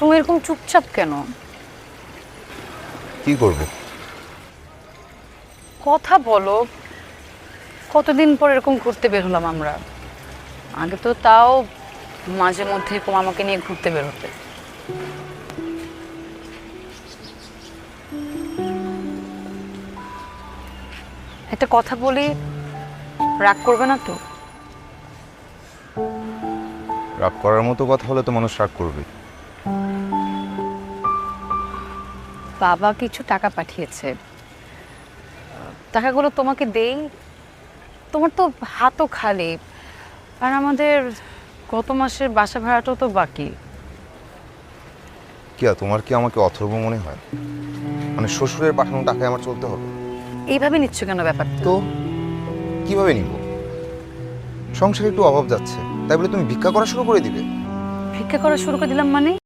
তুমি এরকম চুপচাপ কেন? কি করব? কথা বলো। কতদিন পর এরকম ঘুরতে বের হলাম আমরা? আগে তো তাও মাঝে মধ্যে এরকম আমাকে নিয়ে ঘুরতে বের হতে। একটা কথা বলি রাগ করবে না তো? রাগ করার মতো কথা হলে তো মানুষ রাগ করবে বাবা কিছু টাকা পাঠিয়েছে। টাকাগুলো তোমাকে দেই? তোমার তো হাতও খালি। আর আমাদের গত মাসের বাসা ভাড়াটাও তো বাকি। কি আর, তোমার কি আমাকে অথর্ব মনে হয়? মানে শ্বশুরের পাঠানো টাকায় আমার চলতে হবে? এইভাবে নিচ্ছ কেন ব্যাপার তো কীভাবে নিব? সংসারে একটু অভাব যাচ্ছে তাই বলে তুমি ভিক্ষা করা শুরু করে দিবে। ভিক্ষা করা শুরু করে দিলাম মানে?